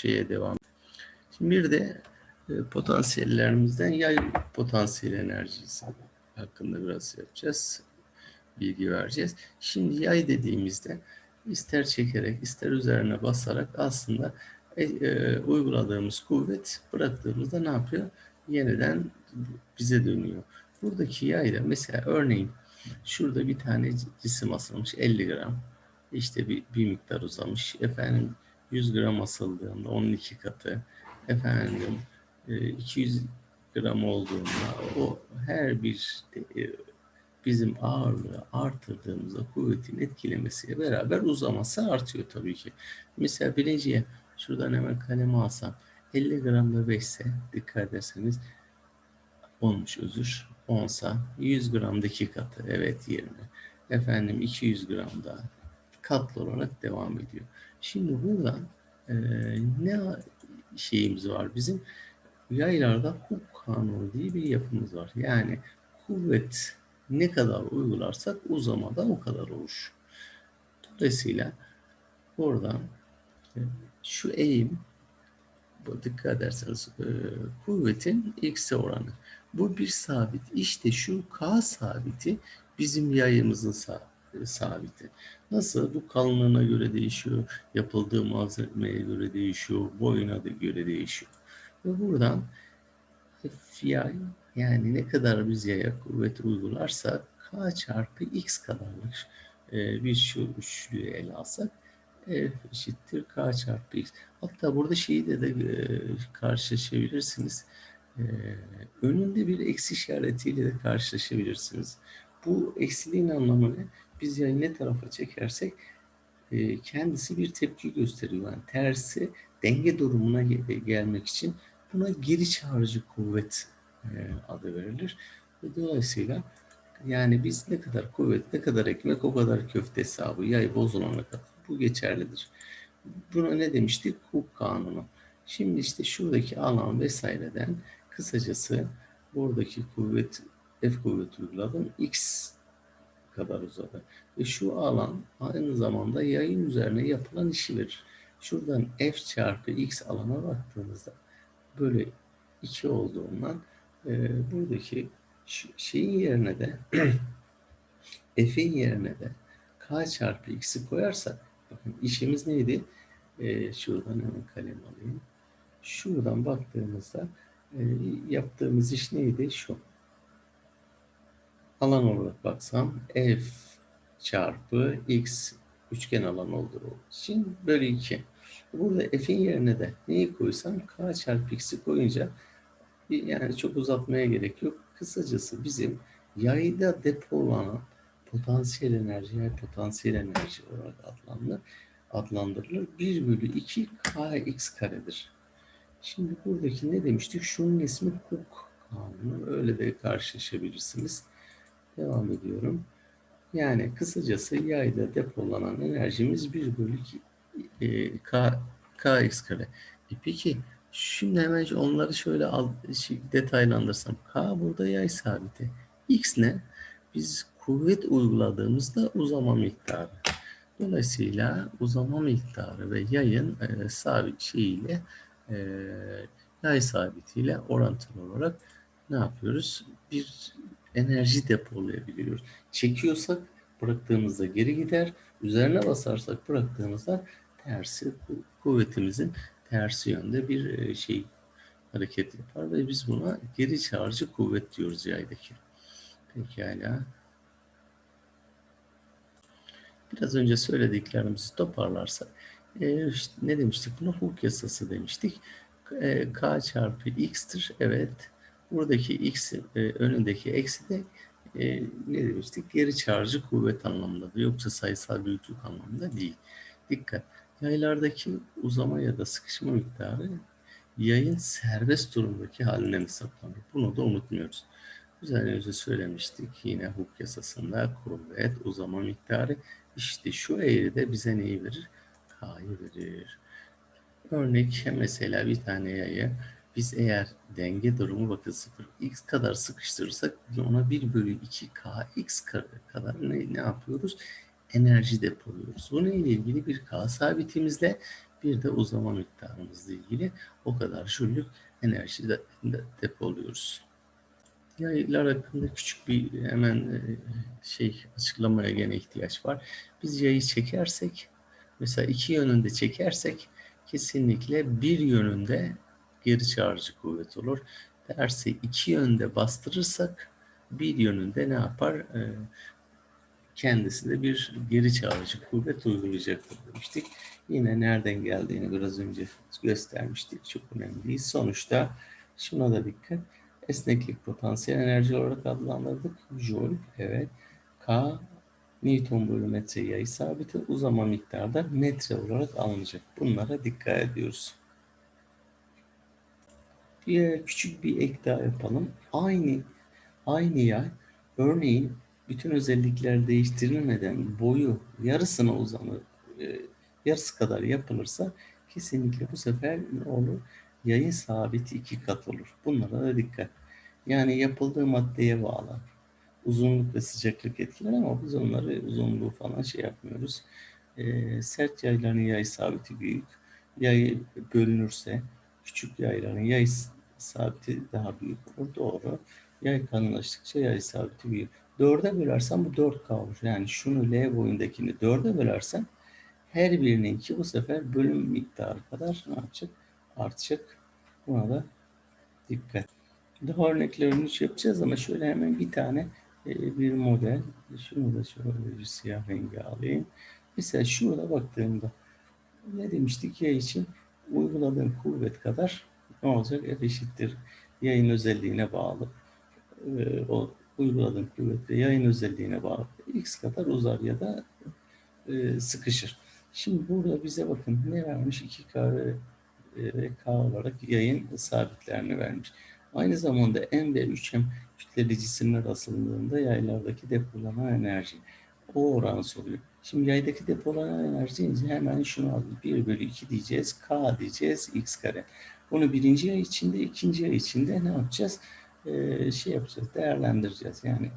şeye devam. Şimdi bir de e, potansiyellerimizden yay potansiyel enerjisi hakkında biraz yapacağız. Bilgi vereceğiz. Şimdi yay dediğimizde ister çekerek ister üzerine basarak aslında e, e, uyguladığımız kuvvet bıraktığımızda ne yapıyor? Yeniden bize dönüyor. Buradaki yayda mesela örneğin şurada bir tane cisim asılmış 50 gram. İşte bir, bir miktar uzamış. Efendim 100 gram asıldığında onun iki katı. Efendim e, 200 gram olduğunda o her bir e, bizim ağırlığı artırdığımızda kuvvetin etkilemesiyle beraber uzaması artıyor tabii ki. Mesela bileciye şuradan hemen kaleme alsam 50 gramda 5 ise dikkat ederseniz olmuş özür 10 sa 100 gramdaki katı evet yerine efendim 200 gramda katlı olarak devam ediyor. Şimdi buradan e, ne şeyimiz var bizim yaylarda Hooke kanunu diye bir yapımız var. Yani kuvvet ne kadar uygularsak uzamada o kadar olur. Dolayısıyla buradan e, şu eğim dikkat ederseniz e, kuvvetin x'e oranı. Bu bir sabit. İşte şu k sabiti bizim yayımızın sa- sabiti. Nasıl? Bu kalınlığına göre değişiyor, yapıldığı malzemeye göre değişiyor, boyuna da göre değişiyor. Ve buradan F yay yani ne kadar biz yaya kuvvet uygularsak k çarpı x kadarlık e, bir şu üçlüyü ele alsak F eşittir k çarpı x. Hatta burada şeyi de, de e, karşılaşabilirsiniz. E, önünde bir eksi işaretiyle de karşılaşabilirsiniz. Bu eksiliğin anlamı ne? Biz yani ne tarafa çekersek e, kendisi bir tepki gösteriyor. Yani tersi denge durumuna ge- gelmek için buna geri çağırıcı kuvvet e, adı verilir. Ve dolayısıyla yani biz ne kadar kuvvet, ne kadar ekmek, o kadar köfte hesabı, yay bozulana kadar bu geçerlidir. Buna ne demiştik? Hooke kanunu. Şimdi işte şuradaki alan vesaireden kısacası buradaki kuvvet, F kuvveti uyguladım. X kadar uzadı. Ve şu alan aynı zamanda yayın üzerine yapılan işi verir. Şuradan F çarpı X alana baktığımızda böyle 2 olduğundan e, buradaki şeyin yerine de F'in yerine de K çarpı X'i koyarsak bakın işimiz neydi? E, şuradan hemen kalem alayım. Şuradan baktığımızda e, yaptığımız iş neydi? Şu. Alan olarak baksam F çarpı X üçgen alan olduğu için bölü 2. Burada F'in yerine de neyi koysam K çarpı X'i koyunca yani çok uzatmaya gerek yok. Kısacası bizim yayda depolanan potansiyel enerji, yay potansiyel enerji olarak adlandırılır. adlandırılır. 1 bölü 2 kx karedir. Şimdi buradaki ne demiştik? Şunun ismi Hooke kanunu. Öyle de karşılaşabilirsiniz. Devam ediyorum. Yani kısacası yayda depolanan enerjimiz 1 bölü 2 e, k, kx kare. E peki Şimdi hemen onları şöyle al, şey, detaylandırsam. K burada yay sabiti. X ne? Biz kuvvet uyguladığımızda uzama miktarı. Dolayısıyla uzama miktarı ve yayın e, sabit şeyiyle e, yay sabitiyle orantılı olarak ne yapıyoruz? Bir enerji depolayabiliyoruz. Çekiyorsak bıraktığımızda geri gider. Üzerine basarsak bıraktığımızda tersi kuvvetimizin tersi yönde bir e, şey hareket yapar ve biz buna geri çağırıcı kuvvet diyoruz yaydaki. Pekala. Biraz önce söylediklerimizi toparlarsak e, işte ne demiştik? Buna Hooke yasası demiştik. E, K çarpı X'tir. Evet. Buradaki X e, önündeki eksi de e, ne demiştik? Geri çağırıcı kuvvet anlamındadır. Yoksa sayısal büyüklük anlamında değil. Dikkat. Yaylardaki uzama ya da sıkışma miktarı yayın serbest durumdaki halinden hesaplanır. Bunu da unutmuyoruz. Üzerine önce söylemiştik yine Hooke yasasında kuvvet, uzama miktarı işte şu eğride bize neyi verir? K'yı verir. Örnek mesela bir tane yayı biz eğer denge durumu bakın 0 x kadar sıkıştırırsak ona 1 bölü 2 k x kadar ne, ne yapıyoruz? enerji depoluyoruz. Bununla ilgili bir K sabitimizle Bir de uzama miktarımızla ilgili o kadar jüllük enerji de, de depoluyoruz. Yaylar hakkında küçük bir hemen e, şey açıklamaya gene ihtiyaç var. Biz yayı çekersek mesela iki yönünde çekersek kesinlikle bir yönünde geri çağırıcı kuvvet olur. Tersi iki yönde bastırırsak bir yönünde ne yapar? Ee, kendisinde bir geri çağırıcı kuvvet uygulayacaktır demiştik. Yine nereden geldiğini biraz önce göstermiştik. Çok önemli değil. Sonuçta şuna da dikkat. Esneklik potansiyel enerji olarak adlandırdık. Joule, evet. K, Newton bölü metre yayı sabiti uzama miktarda metre olarak alınacak. Bunlara dikkat ediyoruz. Bir küçük bir ek daha yapalım. Aynı aynı yay örneğin bütün özellikler değiştirilmeden boyu yarısına uzanır, e, yarısı kadar yapılırsa kesinlikle bu sefer ne olur? Yayın sabiti iki kat olur. Bunlara da dikkat. Yani yapıldığı maddeye bağlı. Uzunluk ve sıcaklık etkiler ama biz onları uzunluğu falan şey yapmıyoruz. E, sert yayların yay sabiti büyük. Yay bölünürse küçük yayların yay sabiti daha büyük olur. Doğru. Yay kalınlaştıkça yay sabiti büyük. Dörde bölersen bu 4K olur. Yani şunu L boyundakini dörde bölersen her birininki bu sefer bölüm miktarı kadar ne yapacak? Artacak. Buna da dikkat. Daha örneklerini yapacağız ama şöyle hemen bir tane e, bir model. Şunu da şöyle bir siyah rengi alayım. Mesela şurada baktığımda ne demiştik ya için uyguladığın kuvvet kadar ne olacak? F eşittir yayın özelliğine bağlı. E, o uyguladığın kuvvet ve yayın özelliğine bağlı. X kadar uzar ya da e, sıkışır. Şimdi burada bize bakın ne vermiş? 2K ve, e, K olarak yayın sabitlerini vermiş. Aynı zamanda M ve 3M kütleli cisimler asıldığında yaylardaki depolanan enerji. O oran soruyor. Şimdi yaydaki depolanan enerji deyince hemen şunu aldım. 1 bölü 2 diyeceğiz. K diyeceğiz. X kare. Bunu birinci yay içinde, ikinci yay içinde ne yapacağız? Ee, şey yapacağız. Değerlendireceğiz. Yani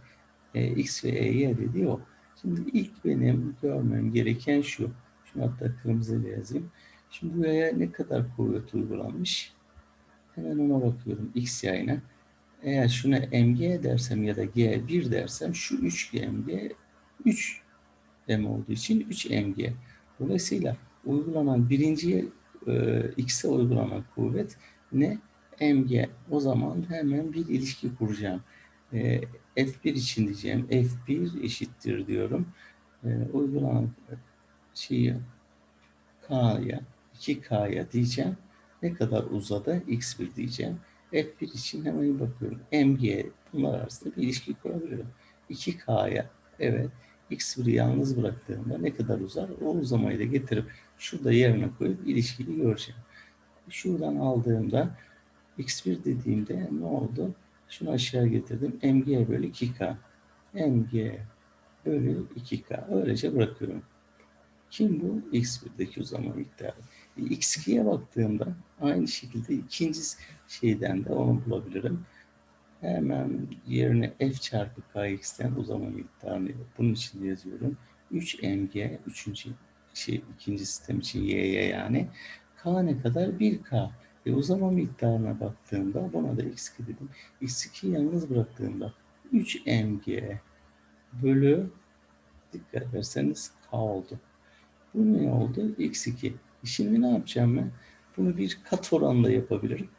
e, X ve E'ye dediği o. Şimdi ilk benim görmem gereken şu. Şunu hatta kırmızıyla yazayım. Şimdi bu yaya ne kadar kuvvet uygulanmış? Hemen ona bakıyorum X yayına. Eğer şuna mg dersem ya da g1 dersem şu 3 mg 3 m olduğu için 3 mg. Dolayısıyla uygulanan birinci e, x'e uygulanan kuvvet ne? mg. O zaman hemen bir ilişki kuracağım. E, F1 için diyeceğim. F1 eşittir diyorum. E, uygulanan şeyi K'ya 2K'ya diyeceğim. Ne kadar uzadı? X1 diyeceğim. F1 için hemen bakıyorum. MG bunlar arasında bir ilişki kurabilirim. 2K'ya evet X1'i yalnız bıraktığımda ne kadar uzar? O uzamayı da getirip şurada yerine koyup ilişkiyi göreceğim. Şuradan aldığımda X1 dediğimde ne oldu? Şunu aşağı getirdim. MG bölü 2K. MG bölü 2K. Öylece bırakıyorum. Kim bu? X1'deki uzama miktarı. X2'ye baktığımda aynı şekilde ikinci şeyden de onu bulabilirim. Hemen yerine f çarpı kx'ten uzama miktarını bunun için yazıyorum. 3 mg, üçüncü şey, ikinci sistem için y'ye yani. k ne kadar? 1k. E uzama miktarına baktığımda buna da x2 dedim. x2'yi yalnız bıraktığımda 3 mg bölü dikkat ederseniz k oldu. Bu ne oldu? x2. Şimdi ne yapacağım ben? Bunu bir kat oranla yapabilirim.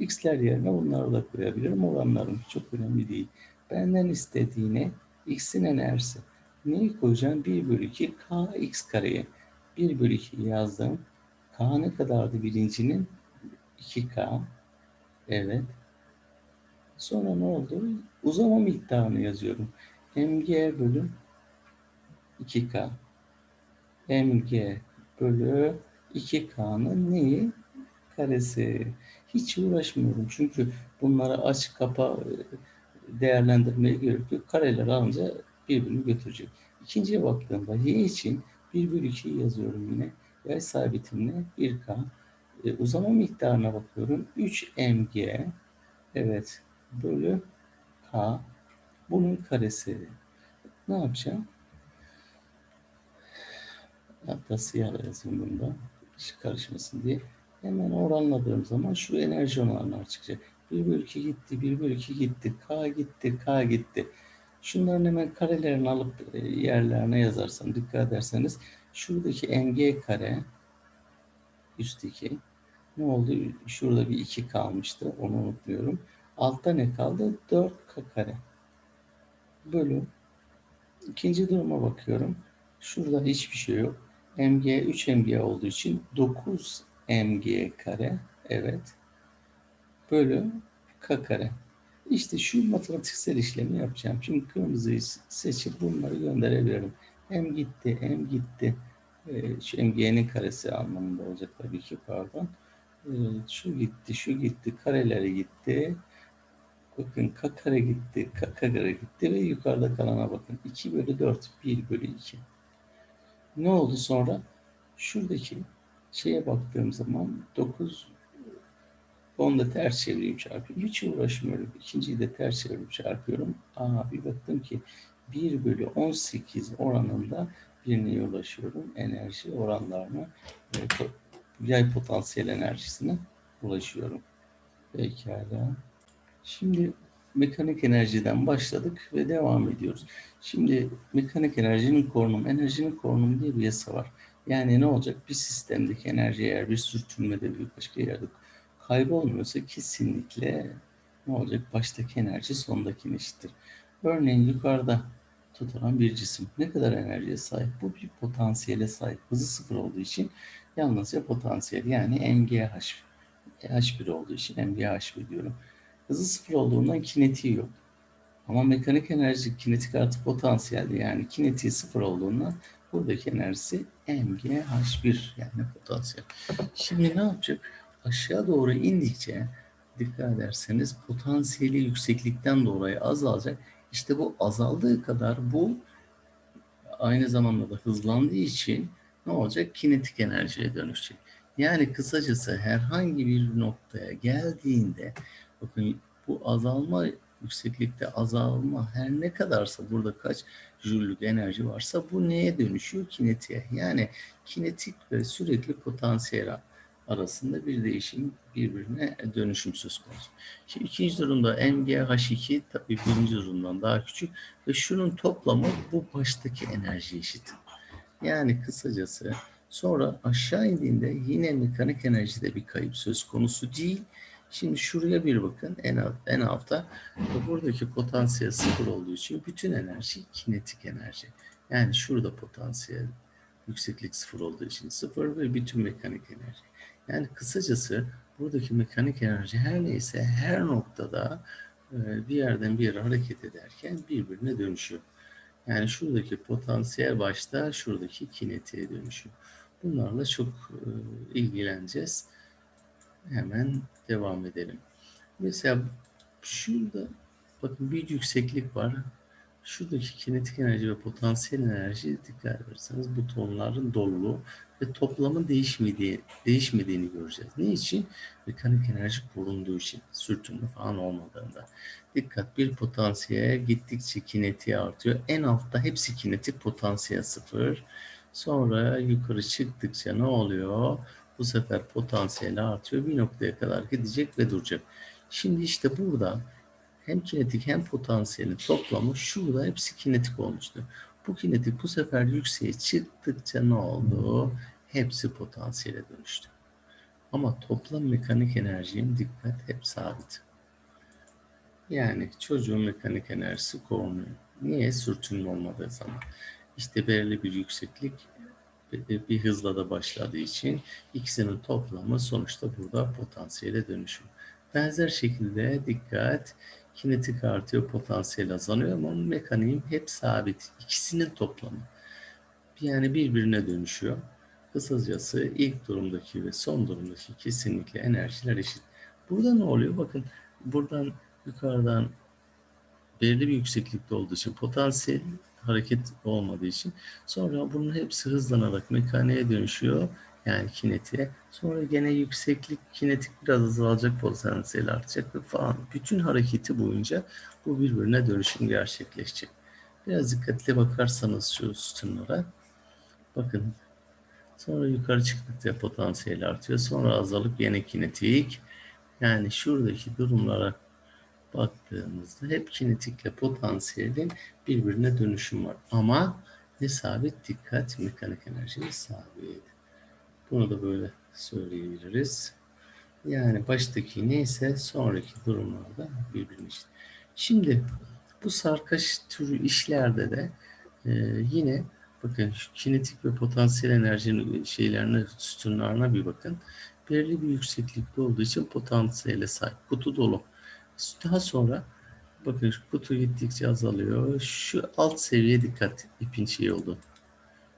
X'ler yerine bunları da koyabilirim. Oranlarım çok önemli değil. Benden istediğine X'in enerjisi. Neyi koyacağım? 1 bölü 2 K X kareye. 1 bölü 2 yazdım. K ne kadardı birincinin? 2K. Evet. Sonra ne oldu? Uzama miktarını yazıyorum. mg bölü 2K. mg bölü 2K'nın neyi? Karesi. Hiç uğraşmıyorum. Çünkü bunlara aç kapa e, değerlendirmeye gerek yok. Kareler alınca birbirini götürecek. İkinciye baktığımda y için 1 bölü 2 yazıyorum yine. Yay sabitimle 1K. E, uzama miktarına bakıyorum. 3 mg evet bölü K. Bunun karesi. Ne yapacağım? Hatta siyah yazayım bunda. karışmasın diye. Hemen oranladığım zaman şu enerji oranlar çıkacak. 1 bölü 2 gitti, 1 bölü 2 gitti, K gitti, K gitti. Şunların hemen karelerini alıp e, yerlerine yazarsam dikkat ederseniz şuradaki mg kare üstteki ne oldu? Şurada bir 2 kalmıştı. Onu unutmuyorum. Altta ne kaldı? 4k kare. Bölü. İkinci duruma bakıyorum. Şurada hiçbir şey yok. mg 3 mg olduğu için 9 mg kare. Evet. Bölü k kare. İşte şu matematiksel işlemi yapacağım. Şimdi kırmızıyı seçip bunları gönderebilirim. M gitti, M gitti. Ee, şu MG'nin karesi anlamında olacak tabii ki pardon. Ee, şu gitti, şu gitti, kareleri gitti. Bakın k kare gitti, k kare gitti ve yukarıda kalana bakın. 2 bölü 4, 1 bölü 2. Ne oldu sonra? Şuradaki şeye baktığım zaman 9 onu da ters çevireyim çarpıyorum. Hiç uğraşmıyorum. İkinciyi de ters çevirip çarpıyorum. Aa bir baktım ki 1 bölü 18 oranında birine ulaşıyorum. Enerji oranlarına e, yay potansiyel enerjisine ulaşıyorum. Pekala. Şimdi mekanik enerjiden başladık ve devam ediyoruz. Şimdi mekanik enerjinin korunumu, enerjinin korunumu diye bir yasa var. Yani ne olacak? Bir sistemdeki enerji eğer bir sürtünmede bir başka yerde kaybolmuyorsa kesinlikle ne olacak? Baştaki enerji sondakine eşittir. Örneğin yukarıda tutulan bir cisim ne kadar enerjiye sahip? Bu bir potansiyele sahip. Hızı sıfır olduğu için yalnızca potansiyel yani MGH. H1 olduğu için MGH1 diyorum. Hızı sıfır olduğundan kinetiği yok. Ama mekanik enerji kinetik artı potansiyeldi yani kinetiği sıfır olduğundan buradaki enerjisi MGH1 yani potansiyel. Şimdi ne yapacak? aşağı doğru indikçe dikkat ederseniz potansiyeli yükseklikten dolayı azalacak. İşte bu azaldığı kadar bu aynı zamanda da hızlandığı için ne olacak? Kinetik enerjiye dönüşecek. Yani kısacası herhangi bir noktaya geldiğinde bakın bu azalma yükseklikte azalma her ne kadarsa burada kaç jüllük enerji varsa bu neye dönüşüyor? Kinetiğe. Yani kinetik ve sürekli potansiyel arasında bir değişim birbirine dönüşüm söz konusu. Şimdi ikinci durumda MgH2 tabii birinci durumdan daha küçük ve şunun toplamı bu baştaki enerji eşit. Yani kısacası sonra aşağı indiğinde yine mekanik enerjide bir kayıp söz konusu değil. Şimdi şuraya bir bakın en, alt, en altta buradaki potansiyel sıfır olduğu için bütün enerji kinetik enerji. Yani şurada potansiyel yükseklik sıfır olduğu için sıfır ve bütün mekanik enerji. Yani kısacası buradaki mekanik enerji her neyse her noktada e, bir yerden bir yere hareket ederken birbirine dönüşüyor. Yani şuradaki potansiyel başta şuradaki kinetiğe dönüşüyor. Bunlarla çok e, ilgileneceğiz. Hemen devam edelim. Mesela şurada bakın bir yükseklik var. Şuradaki kinetik enerji ve potansiyel enerji dikkat ederseniz butonların doluluğu ve toplamın değişmediği, değişmediğini göreceğiz. Ne için? Mekanik enerji korunduğu için, sürtünme falan olmadığında. Dikkat bir potansiyel gittikçe kinetiği artıyor. En altta hepsi kinetik potansiyel sıfır. Sonra yukarı çıktıkça ne oluyor? Bu sefer potansiyeli artıyor. Bir noktaya kadar gidecek ve duracak. Şimdi işte burada hem kinetik hem potansiyelin toplamı şurada hepsi kinetik olmuştu. Bu kinetik bu sefer yükseğe çıktıkça ne oldu? Hepsi potansiyele dönüştü. Ama toplam mekanik enerjinin dikkat hep sabit. Yani çocuğun mekanik enerjisi korunuyor. Niye? Sürtünme olmadığı zaman. İşte belirli bir yükseklik bir hızla da başladığı için ikisinin toplamı sonuçta burada potansiyele dönüşüyor. Benzer şekilde dikkat kinetik artıyor, potansiyel azalıyor ama mekaniğim hep sabit. İkisinin toplamı. Yani birbirine dönüşüyor. Kısacası ilk durumdaki ve son durumdaki kesinlikle enerjiler eşit. Burada ne oluyor? Bakın buradan yukarıdan belirli bir yükseklikte olduğu için potansiyel hareket olmadığı için sonra bunun hepsi hızlanarak mekaniğe dönüşüyor yani kinetiğe. Sonra gene yükseklik kinetik biraz azalacak potansiyel artacak ve falan. Bütün hareketi boyunca bu birbirine dönüşüm gerçekleşecek. Biraz dikkatli bakarsanız şu sütunlara bakın Sonra yukarı çıktıkça potansiyel artıyor. Sonra azalıp yine kinetik. Yani şuradaki durumlara baktığımızda hep kinetikle potansiyelin birbirine dönüşüm var. Ama ne sabit? Dikkat, mekanik enerji sabit. Bunu da böyle söyleyebiliriz. Yani baştaki neyse sonraki durumlarda birbirine işte. Şimdi bu sarkaç türü işlerde de e, yine bakın şu kinetik ve potansiyel enerjinin şeylerine, sütunlarına bir bakın. Belirli bir yükseklikte olduğu için potansiyele sahip. Kutu dolu. Daha sonra bakın kutu gittikçe azalıyor. Şu alt seviye dikkat ipin şey oldu.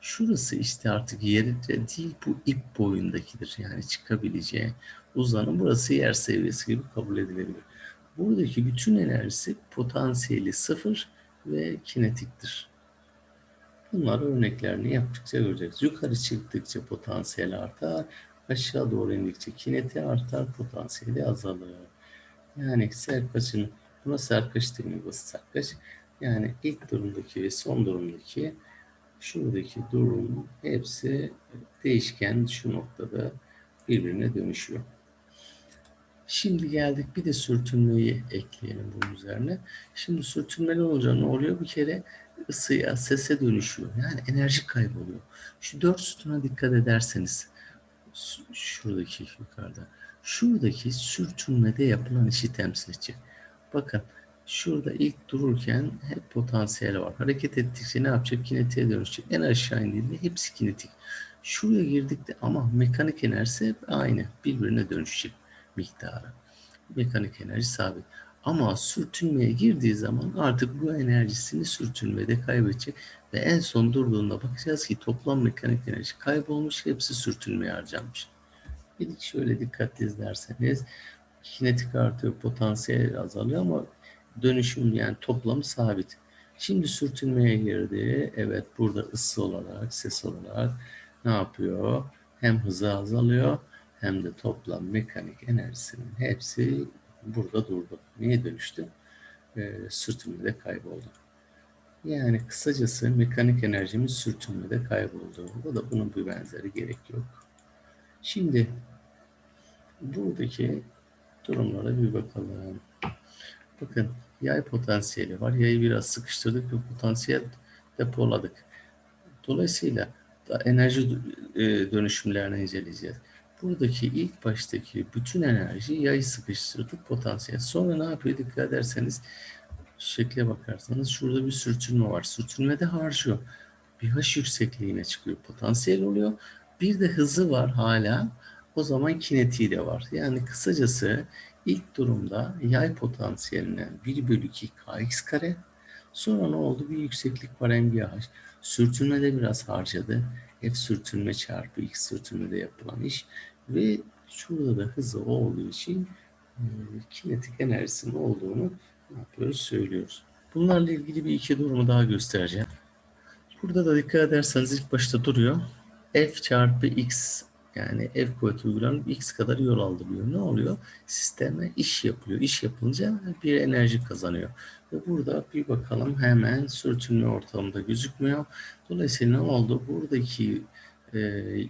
Şurası işte artık yerinde değil bu ip boyundakidir. Yani çıkabileceği uzanım burası yer seviyesi gibi kabul edilebilir. Buradaki bütün enerjisi potansiyeli sıfır ve kinetiktir. Bunlar örneklerini yaptıkça göreceğiz. Yukarı çıktıkça potansiyel artar, aşağı doğru indikçe kineti artar, potansiyeli azalır. Yani serkaçın, buna serkaç deniyor basit serkaç. Yani ilk durumdaki ve son durumdaki şuradaki durum hepsi değişken şu noktada birbirine dönüşüyor. Şimdi geldik bir de sürtünmeyi ekleyelim bunun üzerine. Şimdi sürtünmeli olunca ne oluyor? Bir kere ısıya, sese dönüşüyor. Yani enerji kayboluyor. Şu dört sütuna dikkat ederseniz şuradaki yukarıda şuradaki sürtünmede yapılan işi temsil edecek. Bakın şurada ilk dururken hep potansiyel var. Hareket ettikçe ne yapacak? Kinetiğe dönüşecek. En aşağı indiğinde hepsi kinetik. Şuraya girdik de ama mekanik enerjisi hep aynı. Birbirine dönüşecek miktarı. Mekanik enerji sabit. Ama sürtünmeye girdiği zaman artık bu enerjisini sürtünmede kaybedecek ve en son durduğunda bakacağız ki toplam mekanik enerji kaybolmuş, hepsi sürtünmeye harcanmış. Bir şöyle dikkatli izlerseniz kinetik artıyor, potansiyel azalıyor ama dönüşüm yani toplamı sabit. Şimdi sürtünmeye girdi. Evet burada ısı olarak, ses olarak ne yapıyor? Hem hızı azalıyor hem de toplam mekanik enerjisinin hepsi burada durdu. Niye dönüştü? E, sürtünmede kayboldu. Yani kısacası mekanik enerjimiz sürtünmede kayboldu. Bu da bunun bir benzeri gerek yok. Şimdi buradaki durumlara bir bakalım. Bakın yay potansiyeli var. Yayı biraz sıkıştırdık ve potansiyel depoladık. Dolayısıyla da enerji e, dönüşümlerini inceleyeceğiz. Buradaki ilk baştaki bütün enerji yayı sıkıştırdık potansiyel. Sonra ne yapıyor dikkat ederseniz şekle bakarsanız şurada bir sürtünme var. Sürtünmede harcıyor. Bir H yüksekliğine çıkıyor. Potansiyel oluyor. Bir de hızı var hala. O zaman kinetiği de var. Yani kısacası ilk durumda yay potansiyeline 1 bölü 2 kx kare. Sonra ne oldu? Bir yükseklik var MGH. Sürtünmede biraz harcadı. F sürtünme çarpı x sürtünmede yapılan iş. Ve şurada da hızı olduğu için e, kinetik enerjisinin olduğunu ne yapıyoruz? Söylüyoruz. Bunlarla ilgili bir iki durumu daha göstereceğim. Burada da dikkat ederseniz ilk başta duruyor. F çarpı x yani F kuvveti uygulanıp x kadar yol aldırıyor. Ne oluyor? Sisteme iş yapılıyor. İş yapınca bir enerji kazanıyor. Ve burada bir bakalım hemen sürtünme ortamında gözükmüyor. Dolayısıyla ne oldu? Buradaki e,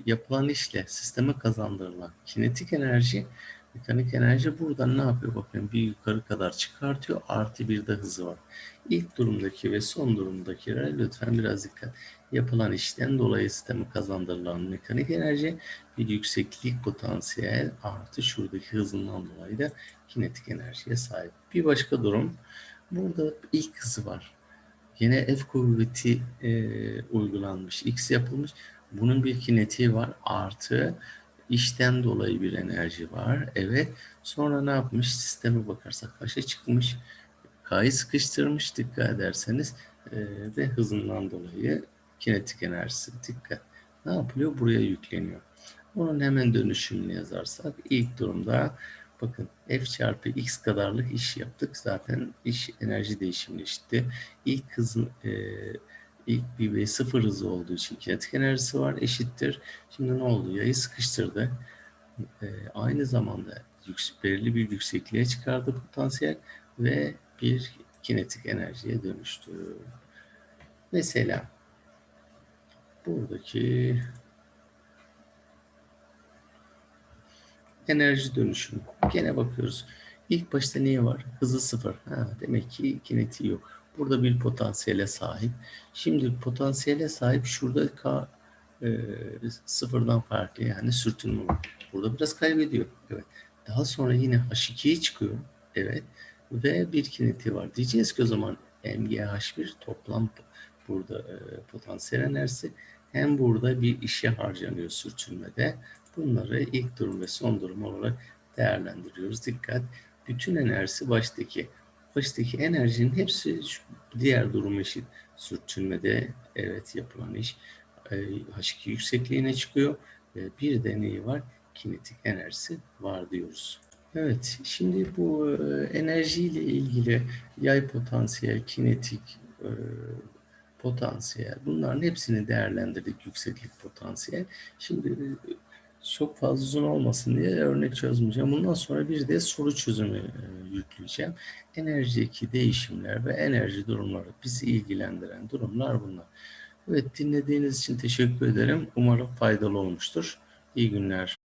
yapılan işle sisteme kazandırılan kinetik enerji, mekanik enerji buradan ne yapıyor? Bakın bir yukarı kadar çıkartıyor. Artı bir de hızı var. İlk durumdaki ve son durumdakilere lütfen biraz dikkat. Yapılan işten dolayı sisteme kazandırılan mekanik enerji bir yükseklik potansiyel artı şuradaki hızından dolayı da kinetik enerjiye sahip. Bir başka durum burada ilk hızı var. Yine F kuvveti e, uygulanmış. X yapılmış. Bunun bir kinetiği var. Artı işten dolayı bir enerji var. Evet. Sonra ne yapmış? Sisteme bakarsak kaça çıkmış? K'yı sıkıştırmış dikkat ederseniz e, ve hızından dolayı kinetik enerjisi dikkat. Ne yapılıyor? Buraya yükleniyor. Onun hemen dönüşümünü yazarsak ilk durumda bakın F çarpı X kadarlık iş yaptık. Zaten iş enerji değişimini eşitti. İlk hızın e, ilk bir ve sıfır hızı olduğu için kinetik enerjisi var eşittir. Şimdi ne oldu? Yayı sıkıştırdı. E, aynı zamanda yüksek, belirli bir yüksekliğe çıkardı potansiyel ve bir kinetik enerjiye dönüştü. Mesela buradaki enerji dönüşümü. Gene bakıyoruz. İlk başta ne var? Hızı sıfır. Ha, demek ki kinetiği yok. Burada bir potansiyele sahip. Şimdi potansiyele sahip şurada K e, sıfırdan farklı yani sürtünme var. Burada biraz kaybediyor. Evet. Daha sonra yine H2'ye çıkıyor. Evet. Ve bir kinetiği var. Diyeceğiz ki o zaman MGH1 toplam burada e, potansiyel enerjisi hem burada bir işe harcanıyor sürtünmede. Bunları ilk durum ve son durum olarak değerlendiriyoruz. Dikkat! Bütün enerjisi baştaki. Baştaki enerjinin hepsi diğer durum eşit. Sürtünmede evet yapılan iş e, H2 yüksekliğine çıkıyor. Ve bir de neyi var? Kinetik enerjisi var diyoruz. Evet, şimdi bu e, enerjiyle ilgili yay potansiyel, kinetik e, potansiyel bunların hepsini değerlendirdik yükseklik potansiyel. Şimdi e, çok fazla uzun olmasın diye örnek çözmeyeceğim. Bundan sonra bir de soru çözümü e, yükleyeceğim. Enerjideki değişimler ve enerji durumları bizi ilgilendiren durumlar bunlar. Evet dinlediğiniz için teşekkür ederim. Umarım faydalı olmuştur. İyi günler.